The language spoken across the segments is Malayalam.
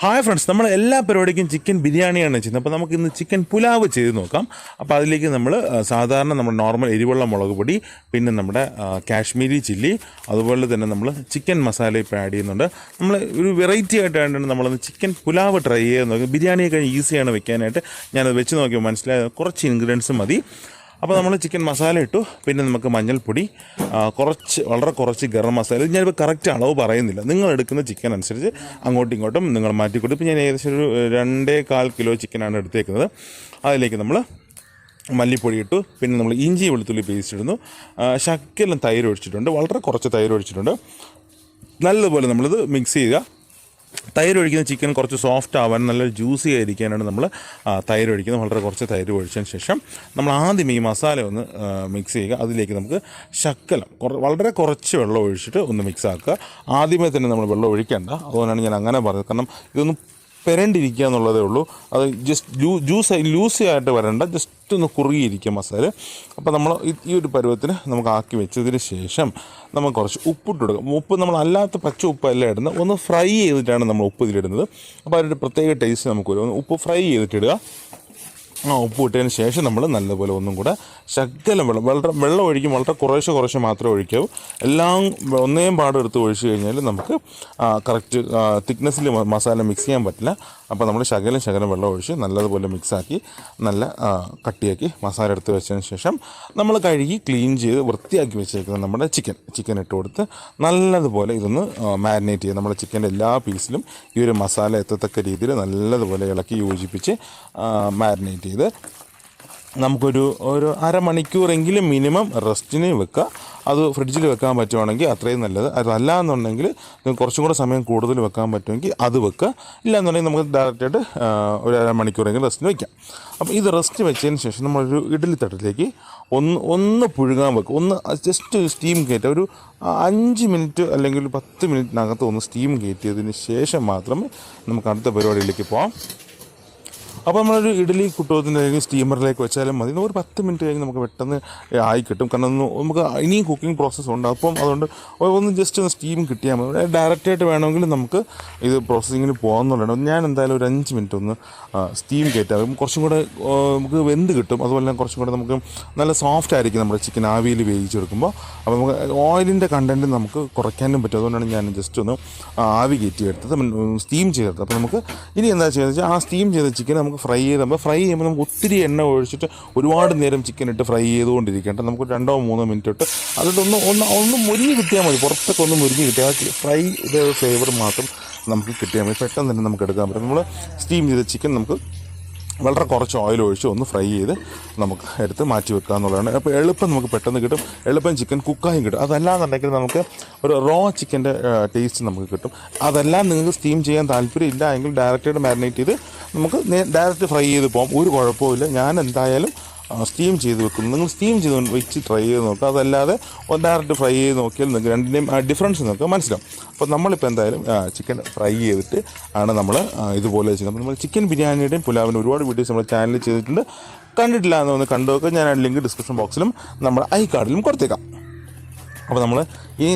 ഹായ് ഫ്രണ്ട്സ് നമ്മൾ എല്ലാ പരിപാടിക്കും ചിക്കൻ ബിരിയാണിയാണ് ചെയ്യുന്നത്. അപ്പോൾ നമുക്ക് ഇന്ന് ചിക്കൻ പുലാവ് ചെയ്ത് നോക്കാം. അപ്പോൾ അതിലേക്ക് നമ്മൾ സാധാരണ നമ്മൾ നോർമൽ എരിവുള്ള മുളക് പൊടി പിന്നെ നമ്മുടെ കാശ്മീരി ചില്ലി അതുപോലെ തന്നെ നമ്മൾ ചിക്കൻ മസാല ഇപ്പോൾ ആഡ് ചെയ്യുന്നുണ്ട്. നമ്മൾ ഒരു വെറൈറ്റി ആയിട്ടാണ് നമ്മളൊന്ന് ചിക്കൻ പുലാവ് ട്രൈ ചെയ്ത് നോക്കാം. ബിരിയാണിയൊക്കെ ഈസിയാണ് വെക്കാനായിട്ട്. ഞാനത് വെച്ച് നോക്കിയാൽ മനസ്സിലായത് കുറച്ച് ഇൻഗ്രീഡിയൻസ് മതി. അപ്പോൾ നമ്മൾ ചിക്കൻ മസാല ഇട്ടു. പിന്നെ നമുക്ക് മഞ്ഞൾപ്പൊടി കുറച്ച് വളരെ കുറച്ച് ഗരം മസാല. ഞാനിപ്പോൾ കറക്റ്റ് അളവ് പറയുന്നില്ല. നിങ്ങൾ എടുക്കുന്ന ചിക്കൻ അനുസരിച്ച് അങ്ങോട്ടും ഇങ്ങോട്ടും നിങ്ങൾ മാറ്റിക്കൊടുക്കും ഇപ്പോൾ ഞാൻ ഏകദേശം ഒരു രണ്ടേ കാൽ കിലോ ചിക്കനാണ് എടുത്തേക്കുന്നത്. അതിലേക്ക് നമ്മൾ മല്ലിപ്പൊടി ഇട്ടു. പിന്നെ നമ്മൾ ഇഞ്ചി വെളുത്തുള്ളി പേസ്റ്റ് ഇടുന്നു. ആ, തൈര് ഒഴിച്ചിട്ടുണ്ട്. വളരെ കുറച്ച് തൈര് ഒഴിച്ചിട്ടുണ്ട്. നല്ലതുപോലെ നമ്മളിത് മിക്സ് ചെയ്യുക. തൈര് ഒഴിക്കുന്ന ചിക്കൻ കുറച്ച് സോഫ്റ്റ് ആവാൻ നല്ല ജ്യൂസി ആയിരിക്കാനാണ് നമ്മൾ തൈര് ഒഴിക്കുന്നത് വളരെ കുറച്ച് തൈര് ഒഴിച്ചതിന് ശേഷം നമ്മൾ ആദ്യം ഈ മസാല ഒന്ന് മിക്സ് ചെയ്യുക. അതിലേക്ക് നമുക്ക് ശക്കലം വളരെ കുറച്ച് വെള്ളം ഒഴിച്ചിട്ട് ഒന്ന് മിക്സ് ആക്കുക. ആദ്യമേ തന്നെ നമ്മൾ വെള്ളം ഒഴിക്കേണ്ട. അതുകൊണ്ടാണ് ഞാൻ അങ്ങനെ പറയുന്നത് കാരണം ഇതൊന്ന് പെരണ്ടിരിക്കുക എന്നുള്ളതേ ഉള്ളൂ. അത് ജസ്റ്റ് ലൂ ജ്യൂസ് ലൂസി ആയിട്ട് വരണ്ട. ജസ്റ്റ് ഒന്ന് കുറുകിയിരിക്കുക മസാല. അപ്പോൾ നമ്മൾ ഈ- ഒരു പരുവത്തിന് നമുക്ക് ആക്കി വെച്ചതിന് ശേഷം നമുക്ക് കുറച്ച് ഉപ്പിട്ട് കൊടുക്കാം ഉപ്പ് നമ്മൾ അല്ലാത്ത പച്ച ഉപ്പല്ല ഇടുന്നത്. ഒന്ന് ഫ്രൈ ചെയ്തിട്ടാണ് നമ്മൾ ഉപ്പ് ഇതിലിടുന്നത്. അപ്പോൾ അതിന്റെ പ്രത്യേക ടേസ്റ്റ് നമുക്ക് വരും. ഉപ്പ് ഫ്രൈ ചെയ്തിട്ടിടുക. ഉപ്പ് ഇട്ടതിന് ശേഷം നമ്മൾ നല്ലപോലെ ഒന്നും കൂടെ ശകലം വെള്ളം വളരെ വെള്ളം ഒഴിക്കും വളരെ കുറേശ്ശെ കുറേശ്ശെ മാത്രമേ ഒഴിക്കാവൂ എല്ലാം ഒന്നേം പാടെടുത്ത് ഒഴിച്ച് കഴിഞ്ഞാൽ നമുക്ക് കറക്റ്റ് തിക്നെസ്സിൽ മസാല മിക്സ് ചെയ്യാൻ പറ്റില്ല. അപ്പോൾ നമ്മൾ ശകലം ശകലം വെള്ളം ഒഴിച്ച് നല്ലതുപോലെ മിക്സാക്കി നല്ല കട്ടിയാക്കി മസാല എടുത്ത് വെച്ചതിന് ശേഷം നമ്മൾ കഴുകി ക്ലീൻ ചെയ്ത് വൃത്തിയാക്കി വെച്ചേക്കുന്ന നമ്മുടെ ചിക്കൻ. ചിക്കൻ ഇട്ട് കൊടുത്ത് നല്ലതുപോലെ ഇതൊന്ന് മാരിനേറ്റ് ചെയ്ത് നമ്മുടെ ചിക്കന്റെ എല്ലാ പീസിലും ഈ ഒരു മസാല എത്തത്തക്ക രീതിയിൽ നല്ലതുപോലെ ഇളക്കി യോജിപ്പിച്ച് മാരിനേറ്റ് ചെയ്ത് നമുക്കൊരു ഒരു അരമണിക്കൂറെങ്കിലും മിനിമം റെസ്റ്റിന് വെക്കുക. അത് ഫ്രിഡ്ജിൽ വെക്കാൻ പറ്റുവാണെങ്കിൽ അത്രയും നല്ലത്. അതല്ല എന്നുണ്ടെങ്കിൽ കുറച്ചും കൂടെ സമയം കൂടുതൽ വെക്കാൻ പറ്റുമെങ്കിൽ അത് വെക്കുക. ഇല്ല എന്നുണ്ടെങ്കിൽ നമുക്ക് ഡയറക്റ്റായിട്ട് ഒരു അര മണിക്കൂറെങ്കിലും റെസ്റ്റിന് വയ്ക്കാം അപ്പം ഇത് റെസ്റ്റ് വെച്ചതിന് ശേഷം നമ്മളൊരു ഇഡ്ഡലി തട്ടിലേക്ക് ഒന്ന് ഒന്ന് പുഴുകാൻ വെക്കുക. ഒന്ന് ജസ്റ്റ് സ്റ്റീം കയറ്റുക ഒരു അഞ്ച് മിനിറ്റ് അല്ലെങ്കിൽ പത്ത് മിനിറ്റിനകത്ത് ഒന്ന് സ്റ്റീം കയറ്റിയതിന് ശേഷം മാത്രമേ നമുക്ക് അടുത്ത പരിപാടിയിലേക്ക് പോകാം അപ്പോൾ നമ്മളൊരു ഇഡലി കുട്ടുവത്തിന്റെ അല്ലെങ്കിൽ സ്റ്റീമറിലേക്ക് വെച്ചാലും മതി. ഒരു പത്ത് മിനിറ്റ് കഴിഞ്ഞ് നമുക്ക് പെട്ടെന്ന് ആയി കിട്ടും. കാരണം ഒന്ന് നമുക്ക് ഇനിയും കുക്കിംഗ് പ്രോസസ്സ് ഉണ്ട്. അപ്പം അതുകൊണ്ട് ഒന്ന് ജസ്റ്റ് ഒന്ന് സ്റ്റീം കിട്ടിയാൽ മതി. ഡയറക്റ്റായിട്ട് വേണമെങ്കിൽ നമുക്ക് ഇത് പ്രോസസ്സിങ്ങിന് പോകാമെന്നുള്ളതാണ്. ഞാൻ എന്തായാലും ഒരു അഞ്ച് മിനിറ്റ് ഒന്ന് സ്റ്റീം കയറ്റാം. കുറച്ചും കൂടെ നമുക്ക് വെന്ത് കിട്ടും. അതുപോലെ തന്നെ കുറച്ചും കൂടെ നമുക്ക് നല്ല സോഫ്റ്റ് ആയിരിക്കും നമ്മുടെ ചിക്കൻ ആവിയിൽ വേവിച്ചെടുക്കുമ്പോൾ അപ്പോൾ നമുക്ക് ഓയിലിന്റെ കണ്ടന്റ് നമുക്ക് കുറയ്ക്കാനും പറ്റും. അതുകൊണ്ടാണ് ഞാൻ ജസ്റ്റ് ഒന്ന് ആവി കയറ്റി എടുത്തത് സ്റ്റീം ചെയ്തെടുത്തത് അപ്പോൾ നമുക്ക് ഇനി എന്താ ചെയ്യുന്നത് വെച്ചാൽ ആ സ്റ്റീം ചെയ്ത ചിക്കൻ നമുക്ക് ഫ്രൈ ചെയ്ത് നമ്മൾ ഫ്രൈ ചെയ്യുമ്പോൾ നമുക്ക് ഒത്തിരി എണ്ണ ഒഴിച്ചിട്ട് ഒരുപാട് നേരം ചിക്കൻ ഇട്ട് ഫ്രൈ ചെയ്തുകൊണ്ടിരിക്കേണ്ട. നമുക്ക് രണ്ടോ മൂന്നോ മിനിറ്റ് ഇട്ട് അതിട്ട് ഒന്ന് ഒന്ന് ഒന്ന് മുരിഞ്ഞ് കിട്ടിയാൽ മതി. പുറത്തൊക്കെ ഒന്ന് മുരിഞ്ഞ് കിട്ടിയാൽ ഫ്രൈ ഇത് ഫ്ലേവർ മാത്രം നമുക്ക് കിട്ടിയാൽ മതി. പെട്ടെന്ന് തന്നെ നമുക്ക് എടുക്കാൻ പറ്റും. നമ്മൾ സ്റ്റീം ചെയ്ത ചിക്കൻ നമുക്ക് വളരെ കുറച്ച് ഓയിൽ ഒഴിച്ച് ഒന്ന് ഫ്രൈ ചെയ്ത് നമുക്ക് എടുത്ത് മാറ്റി വെക്കുക എന്നുള്ളതാണ്. അപ്പോൾ എളുപ്പം നമുക്ക് പെട്ടെന്ന് കിട്ടും. എളുപ്പം ചിക്കൻ കുക്കായും കിട്ടും. അതല്ലാന്നുണ്ടെങ്കിൽ നമുക്ക് ഒരു റോ ചിക്കന്റെ ടേസ്റ്റ് നമുക്ക് കിട്ടും. അതെല്ലാം നിങ്ങൾക്ക് സ്റ്റീം ചെയ്യാൻ താല്പര്യം ഇല്ല എങ്കിൽ ഡയറക്റ്റായിട്ട് മാരിനേറ്റ് ചെയ്ത് നമുക്ക് ഡയറക്റ്റ് ഫ്രൈ ചെയ്ത് പോകാം ഒരു കുഴപ്പമില്ല ഞാൻ എന്തായാലും സ്റ്റീം ചെയ്ത് വെക്കും. നിങ്ങൾ സ്റ്റീം ചെയ്ത് വെച്ച് ട്രൈ ചെയ്ത് നോക്കുക. അതല്ലാതെ ഡയറക്റ്റ് ഫ്രൈ ചെയ്ത് നോക്കിയാൽ നിങ്ങൾക്ക് രണ്ടിന്റെയും ഡിഫറൻസ് നിങ്ങൾക്ക് മനസ്സിലാവും. അപ്പോൾ നമ്മളിപ്പോൾ എന്തായാലും ചിക്കൻ ഫ്രൈ ചെയ്തിട്ട് ആണ് നമ്മൾ ഇതുപോലെ ചെയ്യുന്നത്. അപ്പോൾ നമ്മൾ ചിക്കൻ ബിരിയാണിയുടെയും പുലാവിന്റെ ഒരുപാട് വീഡിയോസ് നമ്മൾ ചാനലിൽ ചെയ്തിട്ടുണ്ട്. കണ്ടിട്ടില്ല എന്നൊന്ന് കണ്ടു നോക്കുക ഞാൻ ലിങ്ക് ഡിസ്ക്രിപ്ഷൻ ബോക്സിലും നമ്മുടെ ഐ കാർഡിലും കൊടുത്തേക്കാം. അപ്പോൾ നമ്മൾ ഈ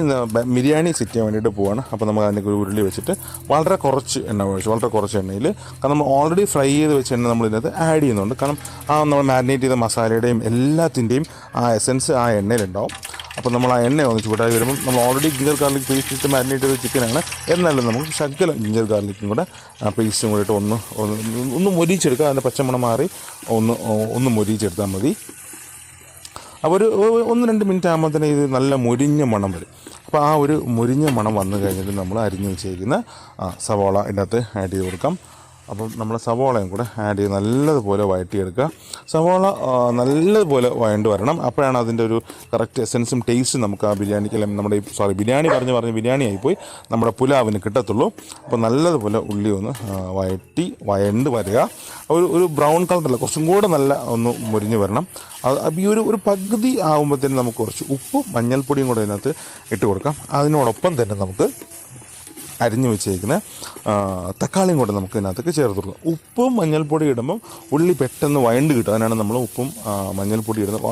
ബിരിയാണി സെറ്റ് ചെയ്യാൻ വേണ്ടിയിട്ട് പോവാണ്. അപ്പോൾ നമുക്ക് അതിന്റെ ഒരു ഉരുളി വെച്ചിട്ട് വളരെ കുറച്ച് എണ്ണ ഒഴിച്ചു വളരെ കുറച്ച് എണ്ണയിൽ കാരണം നമ്മൾ ഓൾറെഡി ഫ്രൈ ചെയ്ത് വെച്ച എണ്ണ നമ്മൾ ഇതിനകത്ത് ആഡ് ചെയ്യുന്നുണ്ട്. കാരണം ആ നമ്മൾ മാരിനേറ്റ് ചെയ്ത മസാലയുടെയും എല്ലാത്തിന്റെയും ആ എസൻസ് ആ എണ്ണയിലുണ്ടാവും. അപ്പോൾ നമ്മൾ ആ എണ്ണ ഒന്ന് ചൂടായി വരുമ്പോൾ നമ്മൾ ഓൾറെഡി ജിഞ്ചർ ഗാർലിക് പേസ്റ്റ് ഇട്ട് മാരിനേറ്റ് ചെയ്ത ചിക്കനാണ് എന്നാലും നമുക്ക് ശകലം ജിഞ്ചർ ഗാർലിക്കും കൂടെ പേസ്റ്റും കൂടെ ഇട്ട് ഒന്ന് ഒന്ന് ഒന്ന് മൊരിച്ചെടുക്കുക അതിന്റെ പച്ചമണം മാറി ഒന്ന് ഒന്ന് മൊരിച്ചെടുത്താൽ മതി. അപ്പോൾ ഒരു ഒന്ന് രണ്ട് മിനിറ്റ് ആകുമ്പോൾ തന്നെ ഇത് നല്ല മുരിഞ്ഞ മണം വരും. അപ്പോൾ ആ ഒരു മുരിഞ്ഞ മണം വന്നു കഴിഞ്ഞിട്ട് നമ്മൾ അരിഞ്ഞ് വെച്ചേക്കുന്ന സവാള ഇതിനകത്ത് ആഡ് ചെയ്ത് കൊടുക്കാം. അപ്പം നമ്മൾ സവോളയും കൂടെ ആഡ് ചെയ്ത് നല്ലതുപോലെ വഴറ്റിയെടുക്കുക. സവോള നല്ലതുപോലെ വഴണ്ട് വരണം. അപ്പോഴാണ് അതിന്റെ ഒരു കറക്റ്റ് എസൻസും ടേസ്റ്റും നമുക്ക് ആ ബിരിയാണിക്ക് അല്ലെങ്കിൽ നമ്മുടെ സോറി ബിരിയാണി പറഞ്ഞ് പറഞ്ഞ് ബിരിയാണി ആയിപ്പോയി. നമ്മുടെ പുലാവിന് കിട്ടത്തുള്ളൂ. അപ്പോൾ നല്ലതുപോലെ ഉള്ളി ഒന്ന് വഴറ്റി വഴണ്ട് വരിക. ഒരു ഒരു ബ്രൗൺ കളറല്ല കുറച്ചും കൂടെ നല്ല ഒന്ന് മുരിഞ്ഞ് വരണം. അത് ഈ ഒരു ഒരു പകുതി ആകുമ്പോഴത്തേനും നമുക്ക് കുറച്ച് ഉപ്പും മഞ്ഞൾപ്പൊടിയും കൂടെ ഇതിനകത്ത് ഇട്ട് കൊടുക്കാം. അതിനോടൊപ്പം തന്നെ നമുക്ക് അരിഞ്ഞു വെച്ചേക്കുന്ന തക്കാളിയും കൂടെ നമുക്ക് ഇതിനകത്തേക്ക് ചേർത്ത് കൊടുക്കാം. ഉപ്പും മഞ്ഞൾപ്പൊടി ഇടുമ്പം ഉള്ളി പെട്ടെന്ന് വഴണ്ട് കിട്ടും. അതിനാണ് നമ്മൾ ഉപ്പും മഞ്ഞൾപ്പൊടി ഇടുന്നത്.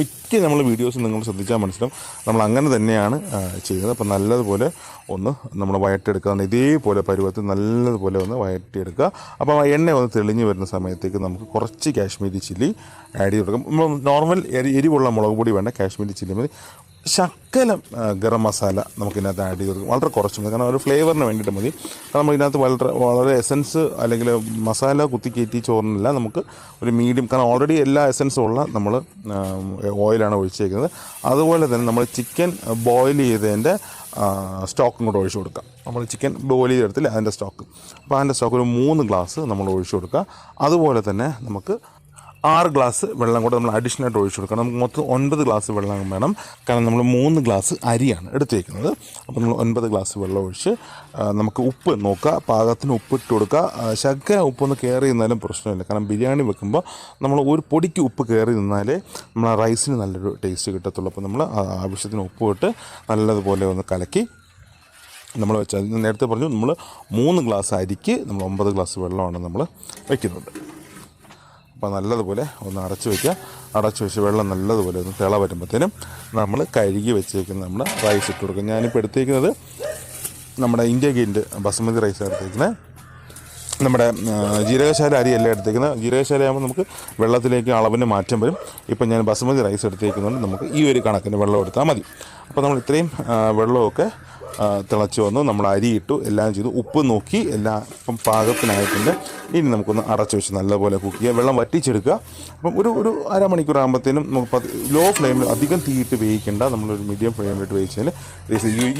മിക്ക നമ്മൾ വീഡിയോസ് നിങ്ങൾ ശ്രദ്ധിച്ചാൽ മനസ്സിലാവും. നമ്മൾ അങ്ങനെ തന്നെയാണ് ചെയ്യുന്നത്. അപ്പം നല്ലതുപോലെ ഒന്ന് നമ്മൾ വയറ്റെടുക്കുക ഇതേപോലെ പരുവത്തിൽ നല്ലതുപോലെ ഒന്ന് വയറ്റിയെടുക്കുക. അപ്പോൾ എണ്ണ ഒന്ന് തെളിഞ്ഞു വരുന്ന സമയത്തേക്ക് നമുക്ക് കുറച്ച് കാശ്മീരി ചില്ലി ആഡ് ചെയ്ത് കൊടുക്കാം. നമ്മൾ നോർമൽ എരി എരിവുള്ള മുളക് പൊടി വേണ്ട. കാശ്മീരി ചില്ലി മതി. ശക്കലം ഗരം മസാല നമുക്കിതിനകത്ത് ആഡ് ചെയ്ത് കൊടുക്കും. വളരെ കുറച്ച് മതി. കാരണം ഒരു ഫ്ലേവറിന് വേണ്ടിയിട്ട് മതി. കാരണം നമ്മളിതിനകത്ത് വളരെ വളരെ എസൻസ് അല്ലെങ്കിൽ മസാല കുത്തി കയറ്റി ചോറിനില്ല നമുക്ക് ഒരു മീഡിയം കാരണം ഓൾറെഡി എല്ലാ എസൻസും ഉള്ള നമ്മൾ ഓയിലാണ് ഒഴിച്ചേക്കുന്നത്. അതുപോലെ തന്നെ നമ്മൾ ചിക്കൻ ബോയിൽ ചെയ്തതിന്റെ സ്റ്റോക്കും കൂടെ ഒഴിച്ചു കൊടുക്കാം. നമ്മൾ ചിക്കൻ ബോയിൽ ചെയ്തെടുത്തില്ല അതിന്റെ സ്റ്റോക്ക് അപ്പോൾ അതിന്റെ സ്റ്റോക്ക് ഒരു മൂന്ന് ഗ്ലാസ് നമ്മൾ ഒഴിച്ചു കൊടുക്കുക. അതുപോലെ തന്നെ നമുക്ക് ആറ് ഗ്ലാസ് വെള്ളം കൂടെ നമ്മൾ അഡീഷണൽ ആയിട്ട് ഒഴിച്ചു കൊടുക്കണം. നമുക്ക് മൊത്തം ഒൻപത് ഗ്ലാസ് വെള്ളം വേണം. കാരണം നമ്മൾ മൂന്ന് ഗ്ലാസ് അരിയാണ് എടുത്തേക്കുന്നത്. അപ്പോൾ നമ്മൾ ഒൻപത് ഗ്ലാസ് വെള്ളം ഒഴിച്ച് നമുക്ക് ഉപ്പ് നോക്കുക. പാകത്തിന് ഉപ്പ് ഇട്ട് കൊടുക്കുക. ശക്ക ഉപ്പൊന്ന് കയറി നിന്നാലും പ്രശ്നമില്ല. കാരണം ബിരിയാണി വെക്കുമ്പോൾ നമ്മൾ ഒരു പൊടിക്ക് ഉപ്പ് കയറി നിന്നാലേ നമ്മൾ റൈസിന് നല്ലൊരു ടേസ്റ്റ് കിട്ടത്തുള്ളൂ. അപ്പോൾ നമ്മൾ ആവശ്യത്തിന് ഉപ്പ് ഇട്ട് നല്ലതുപോലെ ഒന്ന് കലക്കി നമ്മൾ വെച്ചാൽ നേരത്തെ പറഞ്ഞു നമ്മൾ മൂന്ന് ഗ്ലാസ് അരിക്ക് നമ്മൾ ഒമ്പത് ഗ്ലാസ് വെള്ളമാണ് നമ്മൾ വയ്ക്കുന്നുണ്ട് അപ്പോൾ നല്ലതുപോലെ ഒന്ന് അടച്ചു വയ്ക്കുക അടച്ചു വെച്ച് വെള്ളം നല്ലതുപോലെ ഒന്ന് തിള വരുമ്പോഴത്തേനും നമ്മൾ കഴുകി വെച്ചേക്കുന്ന നമ്മൾ റൈസ് ഇട്ട് കൊടുക്കും ഞാനിപ്പോൾ എടുത്തേക്കുന്നത് നമ്മുടെ ഇന്ത്യ ഗേറ്റ് ബസുമതി റൈസ് എടുത്തേക്കുന്നത്. നമ്മുടെ ജീരകശാല അരി എല്ലാം എടുത്തേക്കുന്നത് ജീരകശാല ആകുമ്പോൾ നമുക്ക് വെള്ളത്തിലേക്ക് അളവിന് മാറ്റം വരും. ഇപ്പം ഞാൻ ബസുമതി റൈസ് എടുത്തേക്കുന്നതുകൊണ്ട് നമുക്ക് ഈ ഒരു കണക്കിന് വെള്ളം എടുത്താൽ മതി. അപ്പോൾ നമ്മൾ ഇത്രയും വെള്ളമൊക്കെ തിളച്ച് വന്നു. നമ്മൾ അരി ഇട്ടു എല്ലാം ചെയ്തു. ഉപ്പ് നോക്കി എല്ലാം ഇപ്പം പാകത്തിനായിട്ടുണ്ട്. ഇനി നമുക്കൊന്ന് അടച്ചു വെച്ച് നല്ലപോലെ കുക്ക് ചെയ്യുക വെള്ളം വറ്റിച്ചെടുക്കുക. അപ്പം ഒരു ഒരു അരമണിക്കൂർ ആകുമ്പോഴത്തേനും നമുക്ക് ലോ ഫ്ലെയിമിൽ അധികം തീയിട്ട് വേവിക്കേണ്ട. നമ്മളൊരു മീഡിയം ഫ്ലെയിമിലിട്ട് വേവിച്ചാൽ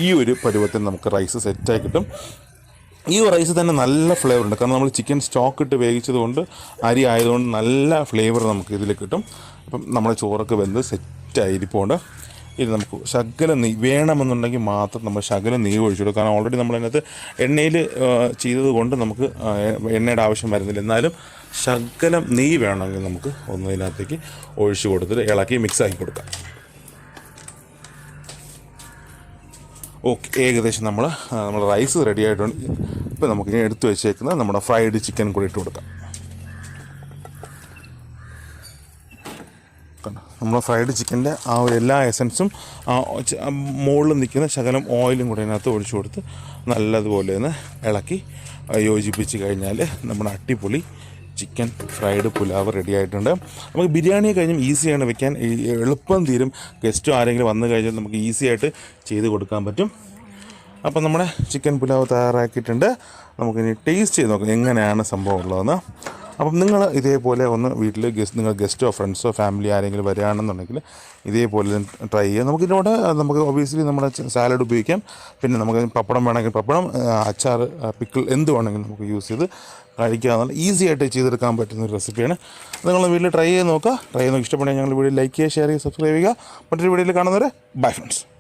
ഈ ഒരു പരുവത്തിൽ നമുക്ക് റൈസ് സെറ്റായി കിട്ടും. ഈ റൈസ് തന്നെ നല്ല ഫ്ലേവർ ഉണ്ട്. കാരണം നമ്മൾ ചിക്കൻ സ്റ്റോക്ക് ഇട്ട് വേവിച്ചതുകൊണ്ട് അരി ആയതുകൊണ്ട് നല്ല ഫ്ലേവർ നമുക്ക് ഇതിൽ കിട്ടും. അപ്പം നമ്മുടെ ചോറൊക്കെ വെന്ത് സെറ്റ് ഇരിപ്പുണ്ട്. ഇത് നമുക്ക് ശകലം നീ വേണമെന്നുണ്ടെങ്കിൽ മാത്രം നമ്മൾ ശകലം നെയ്യ് ഒഴിച്ചു കൊടുക്കും. കാരണം ഓൾറെഡി നമ്മൾ അതിനകത്ത് എണ്ണയിൽ ചെയ്തത് കൊണ്ട് നമുക്ക് എണ്ണയുടെ ആവശ്യം വരുന്നില്ല. എന്നാലും ശകലം നെയ്യ് വേണമെങ്കിൽ നമുക്ക് ഒന്നതിനകത്തേക്ക് ഒഴിച്ചു കൊടുത്തിട്ട് ഇളക്കി മിക്സ് ആക്കി കൊടുക്കാം. ഓക്കെ ഏകദേശം നമ്മൾ നമ്മൾ റൈസ് റെഡി ആയിട്ടുണ്ട്. ഇപ്പം നമുക്ക് ഇനി എടുത്തു വെച്ചേക്കുന്ന നമ്മുടെ ഫ്രൈഡ് ചിക്കൻ കൂടി ഇട്ട് കൊടുക്കാം. നമ്മുടെ ഫ്രൈഡ് ചിക്കന്റെ ആ ഒരു എല്ലാ എസൻസും ആ മുകളിൽ നിൽക്കുന്ന ശകലം ഓയിലും കൂടെ അതിനകത്ത് ഒഴിച്ചു കൊടുത്ത് നല്ലതുപോലെ ഒന്ന് ഇളക്കി യോജിപ്പിച്ച് കഴിഞ്ഞാൽ നമ്മുടെ അട്ടിപ്പൊളി ചിക്കൻ ഫ്രൈഡ് പുലാവ് റെഡി ആയിട്ടുണ്ട്. നമുക്ക് ബിരിയാണി കഴിഞ്ഞും ഈസിയാണ് വെക്കാൻ. എളുപ്പം തീരും. ഗസ്റ്റോ ആരെങ്കിലും വന്നു കഴിഞ്ഞാൽ നമുക്ക് ഈസി ആയിട്ട് ചെയ്ത് കൊടുക്കാൻ പറ്റും. അപ്പം നമ്മുടെ ചിക്കൻ പുലാവ് തയ്യാറാക്കിയിട്ടുണ്ട്. നമുക്കിനി ടേസ്റ്റ് ചെയ്ത് നോക്കാം എങ്ങനെയാണ് സംഭവം ഉള്ളതെന്ന്. അപ്പം നിങ്ങൾ ഇതേപോലെ ഒന്ന് വീട്ടിൽ ഗസ്റ്റ് നിങ്ങൾ ഗസ്റ്റോ ഫ്രണ്ട്സോ ഫാമിലി ആരെങ്കിലും വരികയാണെന്നുണ്ടെങ്കിൽ ഇതേപോലെ ട്രൈ ചെയ്യാം നമുക്കിതിനോട് നമുക്ക് ഒബിയസ്ലി നമ്മുടെ സാലഡ് ഉപയോഗിക്കാം. പിന്നെ നമുക്ക് പപ്പടം വേണമെങ്കിൽ പപ്പടം അച്ചാർ പിക്കിൾ എന്ത് വേണമെങ്കിലും നമുക്ക് യൂസ് ചെയ്ത് കഴിക്കാമെന്നുള്ള ഈസി ആയിട്ട് ചെയ്തെടുക്കാൻ പറ്റുന്ന ഒരു റെസിപ്പിയാണ് നിങ്ങൾ വീട്ടിൽ ട്രൈ ചെയ്ത് നോക്കുക. ട്രൈ ചെയ്ത് നോക്കി ഇഷ്ടപ്പെടുകയാണെങ്കിൽ ഞങ്ങൾ വീഡിയോ ലൈക്ക് ചെയ്യുക ഷെയർ ചെയ്യുക സബ്സ്ക്രൈബ് ചെയ്യുക. മറ്റൊരു വീഡിയോയിൽ കാണുന്നവരെ ബൈ ഫ്രണ്ട്സ്